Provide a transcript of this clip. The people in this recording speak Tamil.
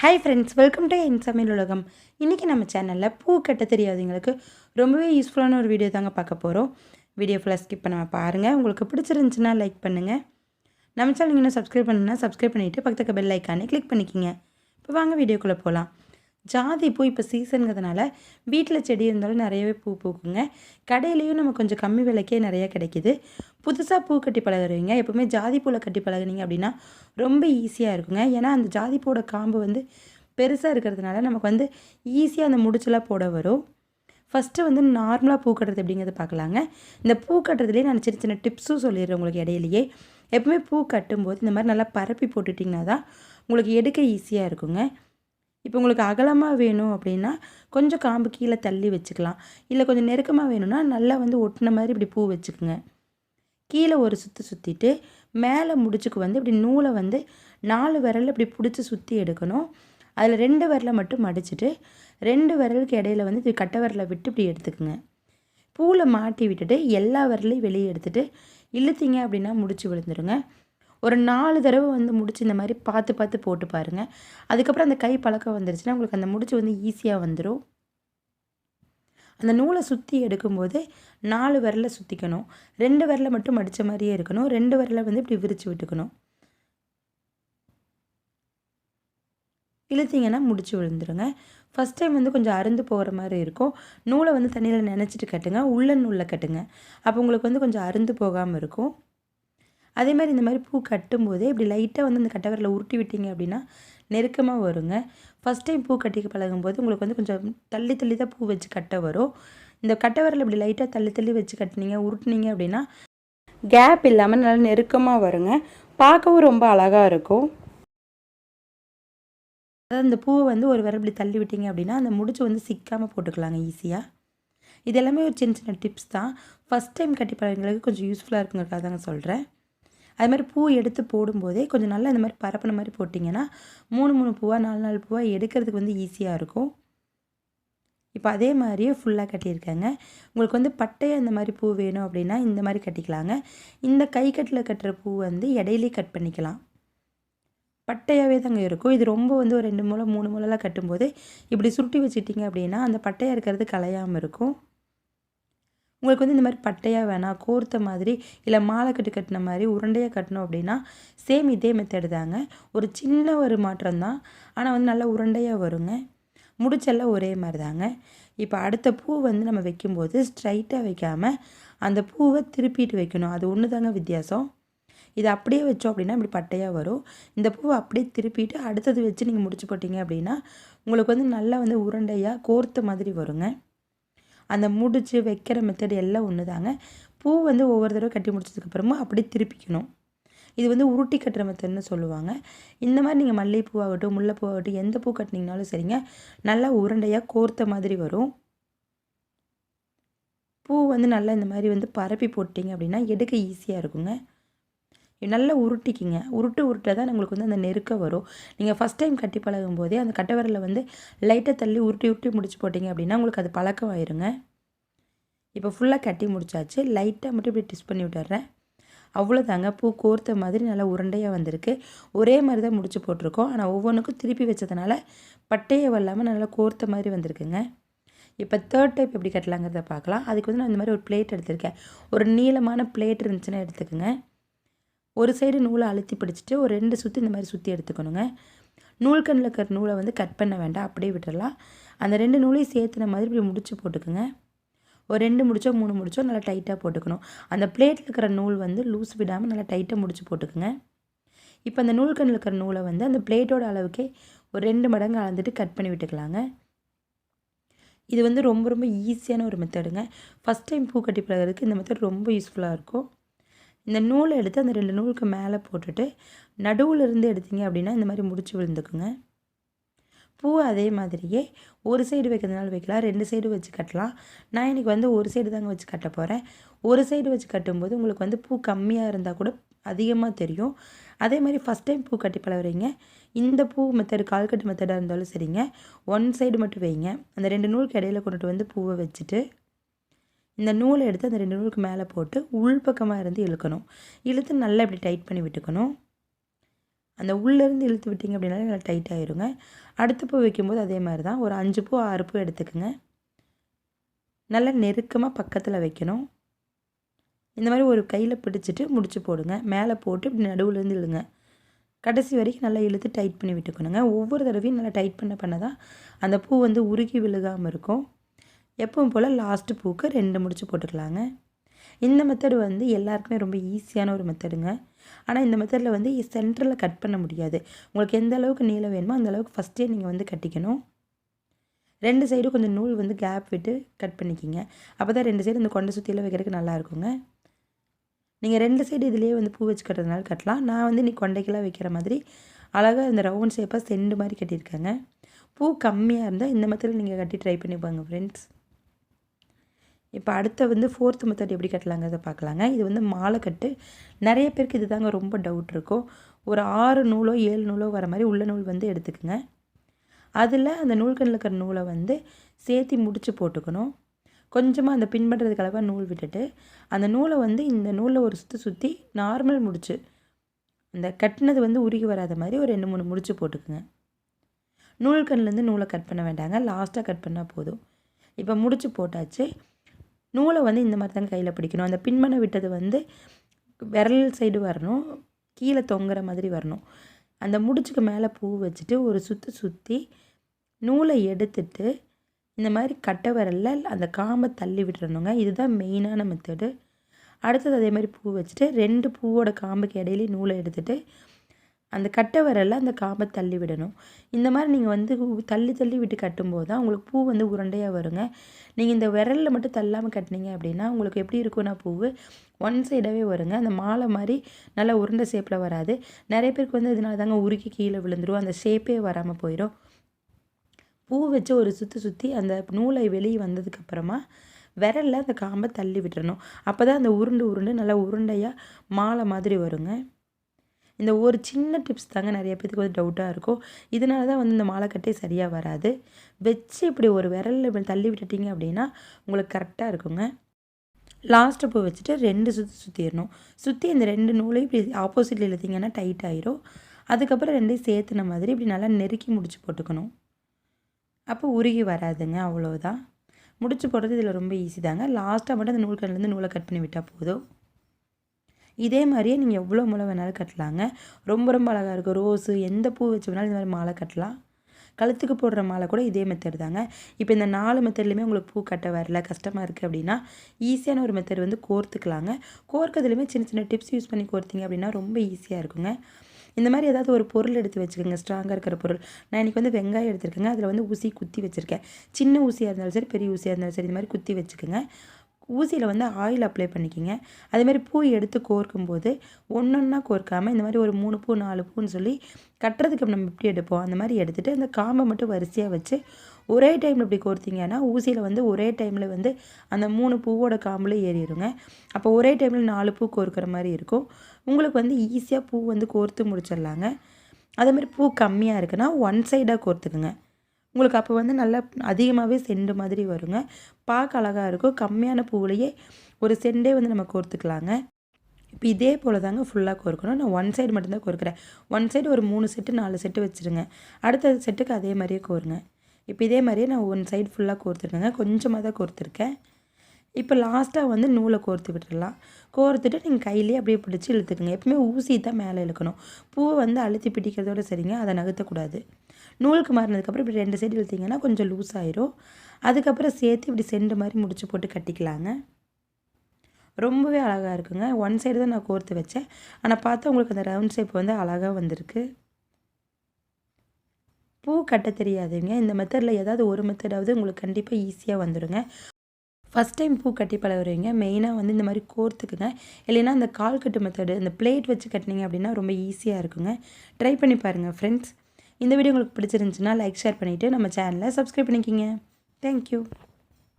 ஹாய் ஃப்ரெண்ட்ஸ் வெல்கம் டு என் சமையல் உலகம். இன்றைக்கி நம்ம சேனலில் பூ கட்ட தெரியாதவங்களுக்கு ரொம்பவே யூஸ்ஃபுல்லான ஒரு வீடியோ தாங்க பார்க்க போகிறோம் வீடியோ ஃபுல்லாக ஸ்கிப் பண்ணாமல் பாருங்கள் உங்களுக்கு பிடிச்சிருந்துச்சுன்னா லைக் பண்ணுங்கள் நம்ம சேனல் இன்னும் சப்ஸ்கிரைப் பண்ணுன்னா சப்ஸ்கிரைப் பண்ணிவிட்டு பக்கத்துக்கு பெல் ஐக்கானே கிளிக் பண்ணிக்கிங்க. இப்போ வாங்க வீடியோக்குள்ளே போகலாம் ஜாதி பூ இப்போ சீசனுங்கிறதுனால வீட்டில் செடி இருந்தாலும் நிறையவே பூ பூக்குங்க. கடையிலையும் நம்ம கொஞ்சம் கம்மி விலைக்கே நிறையா கிடைக்கிது. புதுசாக பூ கட்டி பழகுறவங்க எப்போவுமே ஜாதி பூவில் கட்டி பழகுனீங்க அப்படின்னா ரொம்ப ஈஸியாக இருக்குங்க. ஏன்னா அந்த ஜாதி பூவோட காம்பு வந்து பெருசாக இருக்கிறதுனால நமக்கு வந்து ஈஸியாக அந்த முடிச்செல்லாம் போட வரும். ஃபஸ்ட்டு வந்து நார்மலாக பூ கட்டுறது எப்படிங்கிறத பார்க்கலாங்க. இந்த பூ கட்டுறதுலேயே நான் சின்ன சின்ன டிப்ஸும் சொல்லிடுறேன் உங்களுக்கு இடையிலையே. எப்பவுமே பூ கட்டும்போது இந்த மாதிரி நல்லா பரப்பி போட்டுட்டிங்கன்னா தான் உங்களுக்கு எடுக்க ஈஸியாக இருக்குங்க. இப்போ உங்களுக்கு அகலமாக வேணும் அப்படின்னா கொஞ்சம் காம்பு கீழே தள்ளி வச்சுக்கலாம். இல்லை கொஞ்சம் நெருக்கமாக வேணும்னா நல்லா வந்து ஒட்டின மாதிரி இப்படி பூ வச்சுக்கோங்க. கீழே ஒரு சுற்றி சுற்றிட்டு மேலே முடிச்சுக்கு வந்து இப்படி நூலை வந்து நாலு விரலில் இப்படி பிடிச்சி சுற்றி எடுக்கணும். அதில் ரெண்டு விரலை மட்டும் மடிச்சுட்டு ரெண்டு விரலுக்கு இடையில வந்து இது கட்டை விரலை விட்டு இப்படி எடுத்துக்குங்க. பூவில் மாட்டி விட்டுட்டு எல்லா விரலையும் வெளியே எடுத்துகிட்டு இழுத்தீங்க அப்படின்னா முடிச்சு விழுந்துருங்க. ஒரு நாலு தடவை வந்து முடிச்சு இந்த மாதிரி பார்த்து பார்த்து போட்டு பாருங்கள் அதுக்கப்புறம் அந்த கை பழக்கம் வந்துருச்சுன்னா உங்களுக்கு அந்த முடிச்சு வந்து ஈஸியாக வந்துடும் அந்த நூலை சுற்றி எடுக்கும்போது நாலு விரலை சுற்றிக்கணும் ரெண்டு விரலை மட்டும் அடித்த மாதிரியே இருக்கணும். ரெண்டு விரலை வந்து இப்படி விரித்து விட்டுக்கணும். இழுத்தீங்கன்னா முடிச்சு விழுந்துருங்க. ஃபஸ்ட் டைம் வந்து கொஞ்சம் அருந்து போகிற மாதிரி இருக்கும். நூலை வந்து தண்ணியில் நினச்சிட்டு கட்டுங்க. உள்ள நூலில் கட்டுங்க. அப்போ உங்களுக்கு வந்து கொஞ்சம் அருந்து போகாமல் இருக்கும். அதே மாதிரி இந்த மாதிரி பூ கட்டும்போதே இப்படி லைட்டாக வந்து அந்த கட்டவரில் உருட்டி விட்டீங்க அப்படின்னா நெருக்கமாக வருங்க. ஃபஸ்ட் டைம் பூ கட்டிக்க பழகும்போது உங்களுக்கு வந்து கொஞ்சம் தள்ளி தள்ளி தான் பூ வச்சு கட்ட வரும். இந்த கட்டவரில் இப்படி லைட்டாக தள்ளி தள்ளி வச்சு கட்டினீங்க உருட்டுனீங்க அப்படின்னா கேப் இல்லாமல் நல்லா நெருக்கமாக வருங்க. பார்க்கவும் ரொம்ப அழகாக இருக்கும். அதாவது இந்த பூவை வந்து ஒரு விரல் இப்படி தள்ளி விட்டீங்க அப்படின்னா அந்த முடிச்சு வந்து சிக்காமல் போட்டுக்கலாங்க ஈஸியாக இது எல்லாமே ஒரு சின்ன சின்ன டிப்ஸ் தான். ஃபஸ்ட் டைம் கட்டி பழகிறவங்களுக்கு கொஞ்சம் யூஸ்ஃபுல்லாக இருக்குங்கிறக்காக தாங்க சொல்கிறேன் அது மாதிரி பூ எடுத்து போடும்போதே கொஞ்சம் நல்லா இந்த மாதிரி பரப்பின மாதிரி போட்டிங்கன்னா மூணு மூணு பூவாக நாலு நாலு பூவாக எடுக்கிறதுக்கு வந்து ஈஸியாக இருக்கும். இப்போ அதே மாதிரியே ஃபுல்லாக கட்டியிருக்கேங்க. உங்களுக்கு வந்து பட்டையாக இந்த மாதிரி பூ வேணும் அப்படின்னா இந்த மாதிரி கட்டிக்கலாங்க. இந்த கை கட்டில் கட்டுற பூ வந்து இடையிலே கட் பண்ணிக்கலாம். பட்டையாகவே தாங்க இருக்கும். இது ரொம்ப வந்து ஒரு ரெண்டு மூலம் மூணு மூலைலாம் கட்டும்போது இப்படி சுருட்டி வச்சுட்டிங்க அப்படின்னா அந்த பட்டையாக இருக்கிறது கலையாமல் இருக்கும். உங்களுக்கு வந்து இந்த மாதிரி பட்டையாக வேணாம் கோர்த்த மாதிரி இல்லை மாலை கட்டு கட்டின மாதிரி உருண்டையாக கட்டணும் அப்படின்னா சேம் இதே மெத்தடு தாங்க. ஒரு சின்ன ஒரு மாற்றம் தான் ஆனால் வந்து நல்லா உருண்டையாக வருங்க. முடிச்செல்லாம் ஒரே மாதிரி தாங்க. இப்போ அடுத்த பூ வந்து நம்ம வைக்கும்போது ஸ்ட்ரைட்டாக வைக்காமல் அந்த பூவை திருப்பிட்டு வைக்கணும். அது ஒன்று தாங்க வித்தியாசம். இது அப்படியே வச்சோம் அப்படின்னா இப்படி பட்டையாக வரும். இந்த பூவை அப்படியே திருப்பிட்டு அடுத்தது வச்சு நீங்கள் முடிச்சு போட்டிங்க அப்படின்னா உங்களுக்கு வந்து நல்லா வந்து உருண்டையாக கோர்த்த மாதிரி வருங்க. அந்த முடிச்சு வைக்கிற மெத்தட் எல்லாம் ஒன்று தாங்க பூ வந்து ஒவ்வொரு தடவை கட்டி முடிச்சதுக்கப்புறமா அப்படியே திருப்பிக்கணும். இது வந்து உருட்டி கட்டுற மெத்தட்னு சொல்லுவாங்க. இந்த மாதிரி நீங்கள் மல்லிகைப்பூவாகட்டும் முல்லைப்பூவாகட்டும் எந்த பூ கட்டினீங்கனாலும் சரிங்க. நல்லா உருண்டையாக கோர்த்த மாதிரி வரும். பூ வந்து நல்லா இந்த மாதிரி வந்து பரப்பி போட்டிங்க அப்படின்னா எடுக்க ஈஸியாக இருக்குங்க. நல்லா உருட்டிக்கிங்க. உருட்டு உருட்ட தான் உங்களுக்கு வந்து அந்த நெருக்க வரும். நீங்கள் ஃபஸ்ட் டைம் கட்டி பழகும் போதே அந்த கட்டவரில் வந்து லைட்டை தள்ளி உருட்டி உருட்டி முடிச்சு போட்டிங்க அப்படின்னா உங்களுக்கு அது பழக்கம் ஆயிருங்க இப்போ ஃபுல்லாக கட்டி முடிச்சாச்சு. லைட்டாக மட்டும் இப்படி டிஸ் பண்ணி விட்டுறேன். அவ்வளோதாங்க பூ கோர்த்த மாதிரி நல்லா உருண்டையாக வந்திருக்கு. ஒரே மாதிரி தான் முடிச்சு போட்டிருக்கோம். ஆனால் ஒவ்வொன்றுக்கும் திருப்பி வச்சதுனால பட்டையை வல்லாமல் நல்லா கோர்த்த மாதிரி வந்திருக்குங்க. இப்போ தேர்ட் டைப் எப்படி கட்டலாங்கிறத பார்க்கலாம். அதுக்கு வந்து நான் இந்த மாதிரி ஒரு பிளேட் எடுத்திருக்கேன். ஒரு நீளமான பிளேட் இருந்துச்சுன்னா எடுத்துக்கோங்க. ஒரு சைடு நூலை அழுத்தி பிடிச்சிட்டு ஒரு ரெண்டு சுற்றி இந்த மாதிரி சுற்றி எடுத்துக்கணுங்க. நூல்கண்ணில் இருக்கிற நூலை வந்து கட் பண்ண வேண்டாம் அப்படியே விட்டுடலாம் அந்த ரெண்டு நூலையும் சேர்த்துன மாதிரி இப்படி முடிச்சு போட்டுக்கோங்க. ஒரு ரெண்டு முடிச்சோ மூணு முடிச்சோ நல்லா டைட்டாக போட்டுக்கணும். அந்த பிளேட்டில் இருக்கிற நூல் வந்து லூஸ் விடாமல் நல்லா டைட்டாக முடிச்சு போட்டுக்கோங்க. இப்போ அந்த நூல்கண்ணில் இருக்கிற நூலை வந்து அந்த பிளேட்டோட அளவுக்கே ஒரு ரெண்டு மடங்கு அளந்துட்டு கட் பண்ணி விட்டுக்கலாங்க. இது வந்து ரொம்ப ரொம்ப ஈஸியான ஒரு மெத்தடுங்க ஃபஸ்ட் டைம் பூ கட்டி பழகிறதுக்கு இந்த மெத்தட் ரொம்ப யூஸ்ஃபுல்லாக இருக்கும். இந்த நூலை எடுத்து அந்த ரெண்டு நூலுக்கு மேலே போட்டுட்டு நடுவில் இருந்து எடுத்தீங்க அப்படின்னா இந்த மாதிரி முடிச்சு விழுந்துக்குங்க. பூ அதே மாதிரியே ஒரு சைடு வைக்கிறதுனால வைக்கலாம் ரெண்டு சைடு வச்சு கட்டலாம். நான் இன்றைக்கி வந்து ஒரு சைடு தாங்க வச்சு கட்ட போகிறேன் ஒரு சைடு வச்சு கட்டும்போது உங்களுக்கு வந்து பூ கம்மியாக இருந்தால் கூட அதிகமாக தெரியும். அதே மாதிரி ஃபஸ்ட் டைம் பூ கட்டி பழகுறீங்க. இந்த பூ மெத்தடு கால்கட்டு மெத்தடாக இருந்தாலும் சரிங்க. ஒன் சைடு மட்டும் வைங்க. அந்த ரெண்டு நூலுக்கு இடையில கொண்டுட்டு வந்து பூவை வச்சுட்டு இந்த நூலை எடுத்து அந்த ரெண்டு நூலுக்கு மேலே போட்டு உள்பக்கமாக இருந்து இழுக்கணும். இழுத்து நல்லா இப்படி டைட் பண்ணி விட்டுக்கணும். அந்த உள்ளேருந்து இழுத்து விட்டிங்க அப்படின்னாலே நல்லா டைட் ஆயிருங்க. அடுத்த பூ வைக்கும்போது அதே மாதிரி தான். ஒரு அஞ்சு பூ ஆறு பூ எடுத்துக்கோங்க. நல்லா நெருக்கமாக பக்கத்தில் வைக்கணும். இந்த மாதிரி ஒரு கையில் பிடிச்சிட்டு முடிச்சு போடுங்க. மேலே போட்டு இப்படி நடுவுலேருந்து இழுங்க. கடைசி வரைக்கும் நல்லா இழுத்து டைட் பண்ணி விட்டுக்கணுங்க. ஒவ்வொரு தடவையும் நல்லா டைட் பண்ண பண்ண தான் அந்த பூ வந்து உருகி விழுகாமல் இருக்கும். எப்பவும் போல் லாஸ்ட்டு பூக்கு ரெண்டு முடிச்சு போட்டுக்கலாங்க. இந்த மெத்தடு வந்து எல்லாருக்குமே ரொம்ப ஈஸியான ஒரு மெத்தடுங்க ஆனால் இந்த மெத்தடில் வந்து சென்டரில் கட் பண்ண முடியாது. உங்களுக்கு எந்த அளவுக்கு நீளம் வேணுமோ அந்த அளவுக்கு ஃபஸ்ட்டே நீங்கள் வந்து கட்டிக்கணும். ரெண்டு சைடும் கொஞ்சம் நூல் வந்து கேப் விட்டு கட் பண்ணிக்கிங்க. அப்போ தான் ரெண்டு சைடு இந்த கொண்டை சுற்றியில் வைக்கிறதுக்கு நல்லா இருக்குங்க. நீங்கள் ரெண்டு சைடு இதுலேயே வந்து பூ வச்சு கட்டுறதுனால கட்டலாம். நான் வந்து நீ கொண்டைக்கெல்லாம் வைக்கிற மாதிரி அழகாக இந்த ரவுண்ட் ஷேப்பாக செண்டு மாதிரி கட்டியிருக்கேங்க. பூ கம்மியாக இருந்தால் இந்த மெத்தடில் நீங்கள் கட்டி ட்ரை பண்ணி பாருங்க ஃப்ரெண்ட்ஸ் இப்போ அடுத்த வந்து ஃபோர்த்து மெத்தட் எப்படி கட்டலாங்கிறத பார்க்கலாங்க இது வந்து மாலை கட்டு. நிறைய பேருக்கு இது தாங்க ரொம்ப டவுட் இருக்கும். ஒரு ஆறு நூலோ ஏழு நூலோ வர மாதிரி உள்ள நூல் வந்து எடுத்துக்கோங்க. அதில் அந்த நூல்கண்ணில் இருக்கிற நூலை வந்து சேர்த்தி முடித்து போட்டுக்கணும். கொஞ்சமாக அந்த பின்பற்றுறதுக்கு அளவாக நூல் விட்டுட்டு அந்த நூலை வந்து இந்த நூலில் ஒரு சுற்றி சுற்றி நார்மல் முடிச்சு அந்த கட்டினது வந்து உருகி வராத மாதிரி ஒரு ரெண்டு மூணு முடிச்சு போட்டுக்குங்க. நூல்கண்லேருந்து நூலை கட் பண்ண வேண்டாங்க. லாஸ்ட்டாக கட் பண்ணால் போதும். இப்போ முடிச்சு போட்டாச்சு. நூலை வந்து இந்த மாதிரி தாங்க கையில் பிடிக்கணும். அந்த பின்மனை விட்டது வந்து விரல் சைடு வரணும் கீழே தொங்குற மாதிரி வரணும். அந்த முடிச்சுக்கு மேலே பூ வச்சுட்டு ஒரு சுற்றி சுற்றி நூலை எடுத்துட்டு இந்த மாதிரி கட்டை விரலில் அந்த காம்பை தள்ளி விட்டுறணுங்க. இதுதான் மெயினான மெத்தடு அடுத்தது அதே மாதிரி பூ வச்சுட்டு ரெண்டு பூவோட காம்புக்கு இடையிலே நூலை எடுத்துகிட்டு அந்த கட்டை விரலில் அந்த காம்பை தள்ளி விடணும். இந்த மாதிரி நீங்கள் வந்து தள்ளி தள்ளி விட்டு கட்டும்போது தான் உங்களுக்கு பூ வந்து உருண்டையாக வருங்க. நீங்கள் இந்த விரலில் மட்டும் தள்ளாமல் கட்டினீங்க அப்படின்னா உங்களுக்கு எப்படி இருக்கும்னா பூவு ஒன் சைடாகவே வருங்க. அந்த மாலை மாதிரி நல்லா உருண்டை ஷேப்பில் வராது. நிறைய பேருக்கு வந்து இதனால தாங்க உருக்கி கீழே விழுந்துடும் அந்த ஷேப்பே வராமல் போயிடும் பூ வச்சு ஒரு சுற்றி சுற்றி அந்த நூலை வெளியே வந்ததுக்கப்புறமா விரலில் அந்த காம்பை தள்ளி விட்டுறணும். அப்போ தான் அந்த உருண்டு உருண்டு நல்லா உருண்டையாக மாலை மாதிரி வருங்க. இந்த ஒரு சின்ன டிப்ஸ் தாங்க நிறைய பேத்துக்கு வந்து டவுட்டாக இருக்கும். இதனால தான் வந்து இந்த மாலைக்கட்டே சரியாக வராது. வச்சு இப்படி ஒரு விரலில் தள்ளி விட்டுட்டிங்க அப்படின்னா உங்களுக்கு கரெக்டாக இருக்குங்க. லாஸ்ட்டு பூ வச்சுட்டு ரெண்டு சுற்றி சுற்றிடணும் சுற்றி இந்த ரெண்டு நூலையும் இப்படி ஆப்போசிட்டில் இழுத்திங்கன்னா டைட் ஆயிரும். அதுக்கப்புறம் ரெண்டையும் சேர்த்துன மாதிரி இப்படி நல்லா நெருக்கி முடிச்சு போட்டுக்கணும். அப்போ உருகி வராதுங்க அவ்வளோதான் முடிச்சு போடுறது இதில் ரொம்ப ஈஸி தாங்க. லாஸ்ட்டாக மட்டும் அந்த நூல்கண்லேருந்து நூலை கட் பண்ணி விட்டால் போதும். இதே மாதிரியே நீங்கள் எவ்வளோ முளை வேணாலும் கட்டலாங்க. ரொம்ப ரொம்ப அழகாக இருக்கும் ரோஸு எந்த பூ வச்சு வேணாலும் இந்த மாதிரி மாலை கட்டலாம். கழுத்துக்கு போடுற மாலை கூட இதே மெத்தட் தாங்க. இப்போ இந்த நாலு மெத்தட்லையுமே உங்களுக்கு பூ கட்ட வரல கஷ்டமாக இருக்குது அப்படின்னா ஈஸியான ஒரு மெத்தட் வந்து கோர்த்துக்கலாங்க. கோர்க்கிறதுலையுமே சின்ன சின்ன டிப்ஸ் யூஸ் பண்ணி கோர்த்திங்க அப்படின்னா ரொம்ப ஈஸியாக இருக்குங்க. இந்த மாதிரி ஏதாவது ஒரு பொருள் எடுத்து வச்சுக்கோங்க. ஸ்ட்ராங்காக இருக்கிற பொருள். நான் இன்றைக்கி வந்து வெங்காயம் எடுத்துருக்கேங்க. அதில் வந்து ஊசி குத்தி வச்சுருக்கேன். சின்ன ஊசியாக இருந்தாலும் சரி பெரிய ஊசியாக இருந்தாலும் சரி இந்த மாதிரி குத்தி வச்சுக்கோங்க. ஊசியில் வந்து ஆயில் அப்ளை பண்ணிக்கிங்க. அதேமாதிரி பூ எடுத்து கோர்க்கும்போது ஒன்று ஒன்றா கோர்க்காமல் இந்த மாதிரி ஒரு மூணு பூ நாலு பூன்னு சொல்லி கட்டுறதுக்கு நம்ம எப்படி எடுப்போம்? அந்த மாதிரி எடுத்துகிட்டு அந்த காம்பை மட்டும் வரிசையாக வச்சு ஒரே டைமில் இப்படி கோர்த்திங்கன்னா ஊசியில் வந்து ஒரே டைமில் வந்து அந்த மூணு பூவோட காம்பில் ஏறிடுங்க. அப்போ ஒரே டைமில் நாலு பூ கோர்க்குற மாதிரி இருக்கும். உங்களுக்கு வந்து ஈஸியாக பூ வந்து கோர்த்து முடிச்சிடலாங்க. அதேமாதிரி பூ கம்மியாக இருக்குன்னா ஒன் சைடாக கோர்த்துக்குங்க. உங்களுக்கு அப்போ வந்து நல்லா அதிகமாகவே செண்டு மாதிரி வருங்க. பார்க்க அழகாக இருக்கும். கம்மியான பூவிலையே ஒரு செண்டே வந்து நம்ம கோர்த்துக்கலாங்க. இப்போ இதே போல் தாங்க ஃபுல்லாக கோர்க்கணும். நான் ஒன் சைடு மட்டும்தான் கோர்க்குறேன். ஒன் சைடு ஒரு மூணு செட்டு நாலு செட்டு வச்சுருங்க. அடுத்த செட்டுக்கு அதே மாதிரியே கோருங்க. இப்போ இதே மாதிரியே நான் ஒன் சைடு ஃபுல்லாக கோர்த்துருக்கேங்க. கொஞ்சமாக தான் கோர்த்துருக்கேன். இப்போ லாஸ்ட்டாக வந்து நூலை கோர்த்து விட்டுடலாம் கோர்த்துட்டு நீங்கள் கையிலேயே அப்படியே பிடிச்சி இழுத்துக்குங்க. எப்பவுமே ஊசி தான் மேலே இழுக்கணும். பூவை வந்து அழுத்தி பிடிக்கிறதோட சரிங்க அதை நகர்த்தக்கூடாது. நூலுக்கு மாறினதுக்கப்புறம் இப்படி ரெண்டு சைடு இழுத்திங்கன்னா கொஞ்சம் லூஸ் ஆயிரும். அதுக்கப்புறம் சேர்த்து இப்படி செண்டு மாதிரி முடிச்சு போட்டு கட்டிக்கலாங்க. ரொம்பவே அழகாக இருக்குங்க. ஒன் சைடு தான் நான் கோர்த்து வச்சேன். ஆனால் பார்த்தா உங்களுக்கு அந்த ரவுண்ட் ஷேப் வந்து அழகாக வந்திருக்கு. பூ கட்ட தெரியாதுங்க. இந்த மெத்தடில் ஏதாவது ஒரு மெத்தடாவது உங்களுக்கு கண்டிப்பாக ஈஸியாக வந்துடுங்க ஃபஸ்ட் டைம் பூ கட்டி பழகுறீங்க மெயினாக வந்து இந்த மாதிரி கோர்த்துக்குங்க. இல்லைன்னா அந்த கால் கட்டு மெத்தடு அந்த பிளேட் வச்சு கட்டினீங்க அப்படின்னா ரொம்ப ஈஸியாக இருக்குங்க. ட்ரை பண்ணி பாருங்கள் ஃப்ரெண்ட்ஸ் இந்த வீடியோ உங்களுக்கு பிடிச்சிருந்துச்சுன்னா லைக் ஷேர் பண்ணிவிட்டு நம்ம சேனலை சப்ஸ்கிரைப் பண்ணிக்கிங்க. தேங்க்யூ